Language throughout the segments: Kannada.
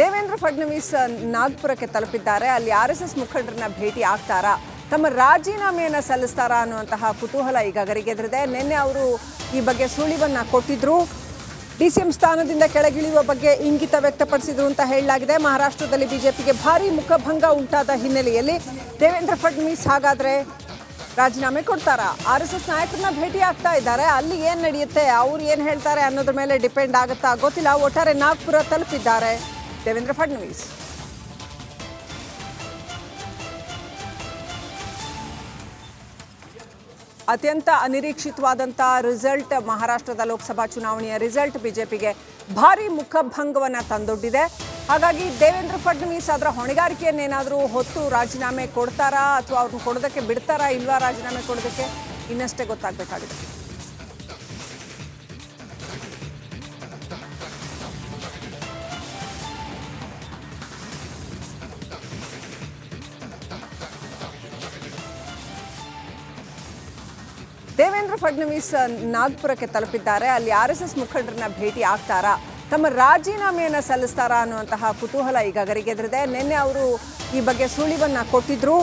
ದೇವೇಂದ್ರ ಫಡ್ನವೀಸ್ ನಾಗ್ಪುರಕ್ಕೆ ತಲುಪಿದ್ದಾರೆ. ಅಲ್ಲಿ ಆರ್ ಎಸ್ ಎಸ್ ಮುಖಂಡರನ್ನ ಭೇಟಿ ಆಗ್ತಾರಾ? ತಮ್ಮ ರಾಜೀನಾಮೆಯನ್ನ ಸಲ್ಲಿಸ್ತಾರಾ ಅನ್ನುವಂತಹ ಕುತೂಹಲ ಈಗ ಗರಿಗೆದರಿದೆ ನಿನ್ನೆ ಅವರು ಈ ಬಗ್ಗೆ ಸುಳಿವನ್ನ ಕೊಟ್ಟಿದ್ರು. ಡಿ ಸಿ ಎಂ ಸ್ಥಾನದಿಂದ ಕೆಳಗಿಳಿಯುವ ಬಗ್ಗೆ ಇಂಗಿತ ವ್ಯಕ್ತಪಡಿಸಿದ್ರು ಅಂತ ಹೇಳಲಾಗಿದೆ. ಮಹಾರಾಷ್ಟ್ರದಲ್ಲಿ ಬಿಜೆಪಿಗೆ ಭಾರಿ ಮುಖಭಂಗ ಉಂಟಾದ ಹಿನ್ನೆಲೆಯಲ್ಲಿ ದೇವೇಂದ್ರ ಫಡ್ನವೀಸ್ ಹಾಗಾದ್ರೆ ರಾಜೀನಾಮೆ ಕೊಡ್ತಾರಾ? ಆರ್ ಎಸ್ ಎಸ್ ನಾಯಕರನ್ನ ಭೇಟಿ ಆಗ್ತಾ ಇದ್ದಾರೆ. ಅಲ್ಲಿ ಏನ್ ನಡೆಯುತ್ತೆ? ಅವ್ರು ಏನ್ ಹೇಳ್ತಾರೆ ಅನ್ನೋದ್ರ ಮೇಲೆ ಡಿಪೆಂಡ್ ಆಗುತ್ತಾ ಗೊತ್ತಿಲ್ಲ. ಒಟ್ಟಾರೆ ನಾಗ್ಪುರ ತಲುಪಿದ್ದಾರೆ. ದೇವೇಂದ್ರ ಫಡ್ನವೀಸ್. ಅತ್ಯಂತ ಅನಿರೀಕ್ಷಿತವಾದಂಥ ರಿಸಲ್ಟ್ ಮಹಾರಾಷ್ಟ್ರದ ಲೋಕಸಭಾ ಚುನಾವಣೆಯ ರಿಸಲ್ಟ್ ಬಿಜೆಪಿಗೆ ಭಾರಿ ಮುಖಭಂಗವನ್ನು ತಂದೊಡ್ಡಿದೆ. ಹಾಗಾಗಿ ದೇವೇಂದ್ರ ಫಡ್ನವೀಸ್ ಅದರ ಹೊಣೆಗಾರಿಕೆಯನ್ನೇನಾದರೂ ಹೊತ್ತು ರಾಜೀನಾಮೆ ಕೊಡ್ತಾರಾ ಅಥವಾ ಅವ್ರನ್ನ ಕೊಡೋದಕ್ಕೆ ಬಿಡ್ತಾರಾ ಇಲ್ವಾ ರಾಜೀನಾಮೆ ಕೊಡೋದಕ್ಕೆ ಇನ್ನಷ್ಟೇ ಗೊತ್ತಾಗಬೇಕಾಗಿದೆ. ದೇವೇಂದ್ರ ಫಡ್ನವೀಸ್ ನಾಗ್ಪುರಕ್ಕೆ ತಲುಪಿದ್ದಾರೆ. ಅಲ್ಲಿ ಆರ್ ಎಸ್ ಎಸ್ ಮುಖಂಡರನ್ನ ಭೇಟಿ ಆಗ್ತಾರಾ? ತಮ್ಮ ರಾಜೀನಾಮೆಯನ್ನ ಸಲ್ಲಿಸ್ತಾರಾ ಅನ್ನುವಂತಹ ಕುತೂಹಲ ಈಗ ಗರಿಗೆದರಿದೆ ನಿನ್ನೆ ಅವರು ಈ ಬಗ್ಗೆ ಸುಳಿವನ್ನು ಕೊಟ್ಟಿದ್ರು.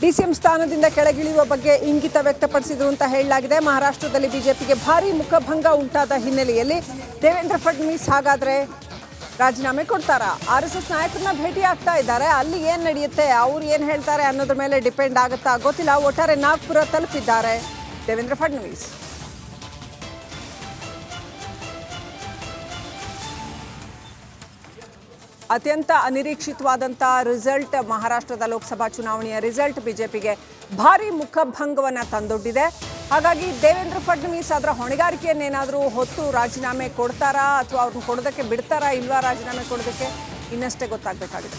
ಡಿ ಸಿ ಎಂ ಸ್ಥಾನದಿಂದ ಕೆಳಗಿಳಿಯುವ ಬಗ್ಗೆ ಇಂಗಿತ ವ್ಯಕ್ತಪಡಿಸಿದ್ರು ಅಂತ ಹೇಳಲಾಗಿದೆ. ಮಹಾರಾಷ್ಟ್ರದಲ್ಲಿ ಬಿಜೆಪಿಗೆ ಭಾರಿ ಮುಖಭಂಗ ಉಂಟಾದ ಹಿನ್ನೆಲೆಯಲ್ಲಿ ದೇವೇಂದ್ರ ಫಡ್ನವೀಸ್ ಹಾಗಾದ್ರೆ ರಾಜೀನಾಮೆ ಕೊಡ್ತಾರಾ? ಆರ್ ಎಸ್ ಎಸ್ ನಾಯಕರನ್ನ ಭೇಟಿ ಆಗ್ತಾ ಇದ್ದಾರೆ. ಅಲ್ಲಿ ಏನು ನಡೆಯುತ್ತೆ? ಅವ್ರು ಏನು ಹೇಳ್ತಾರೆ ಅನ್ನೋದ್ರ ಮೇಲೆ ಡಿಪೆಂಡ್ ಆಗುತ್ತಾ ಗೊತ್ತಿಲ್ಲ. ಒಟ್ಟಾರೆ ನಾಗ್ಪುರ ತಲುಪಿದ್ದಾರೆ. ದೇವೇಂದ್ರ ಫಡ್ನವೀಸ್. ಅತ್ಯಂತ ಅನಿರೀಕ್ಷಿತವಾದಂಥ ರಿಸಲ್ಟ್ ಮಹಾರಾಷ್ಟ್ರದ ಲೋಕಸಭಾ ಚುನಾವಣೆಯ ರಿಸಲ್ಟ್ ಬಿಜೆಪಿಗೆ ಭಾರಿ ಮುಖಭಂಗವನ್ನು ತಂದೊಡ್ಡಿದೆ. ಹಾಗಾಗಿ ದೇವೇಂದ್ರ ಫಡ್ನವೀಸ್ ಅದರ ಹೊಣೆಗಾರಿಕೆಯನ್ನೇನಾದರೂ ಹೊತ್ತು ರಾಜೀನಾಮೆ ಕೊಡ್ತಾರಾ ಅಥವಾ ಅವ್ರನ್ನ ಕೊಡೋದಕ್ಕೆ ಬಿಡ್ತಾರಾ ಇಲ್ವಾ ರಾಜೀನಾಮೆ ಕೊಡೋದಕ್ಕೆ ಇನ್ನಷ್ಟೇ ಗೊತ್ತಾಗಬೇಕಾಗಿದೆ.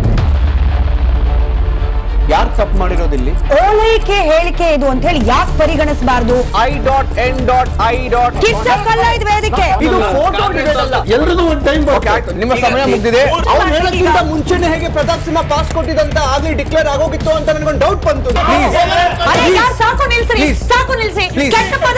ಯಾರು ತಪ್ಪು ಮಾಡಿರೋದಿಲ್ಲಿ ಓಲೈಕೆ ಹೇಳಿಕೆ ಇದು ಅಂತ ಹೇಳಿ ಯಾಕೆ ಪರಿಗಣಿಸಬಾರದು? I dot N dot I dot ಕಿಚ್ಚಕ್ಕಲ್ಲ ಇದು ವೇದಿಕೆ ಇದು ಫೋಟೋ ಇದೆಲ್ಲ ಎಲ್ಲರದು ಒಂದು ಟೈಮ್ ನಿಮ್ಮ ಸಮಯ ಮುಗಿದಿದೆ. ಅವ್ರು ಹೇಳಕ್ಕಿಂತ ಮುಂಚೆನೆ ಹೇಗೆ ಪ್ರತಾಪ್ ಸಿಂಹ ಪಾಸ್ ಕೊಟ್ಟಿದಂತ ಆಗ್ಲಿ ಡಿಕ್ಲೇರ್ ಆಗೋಗಿತ್ತು ಅಂತ ನನಗೊಂದು ಡೌಟ್ ಬಂತು. ಪ್ಲೀಸ್ ಅರೆ ಯಾರ್ ಸಾಕು ನಿಲ್ಸಿ ಸಾಕು ನಿಲ್ಸಿ. ಕೆಟ್ಟ ಪದ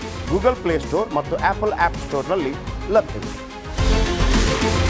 ಗೂಗಲ್ ಪ್ಲೇಸ್ಟೋರ್ ಮತ್ತು ಆಪಲ್ ಆ್ಯಪ್ ಸ್ಟೋರ್ನಲ್ಲಿ ಲಭ್ಯವಿದೆ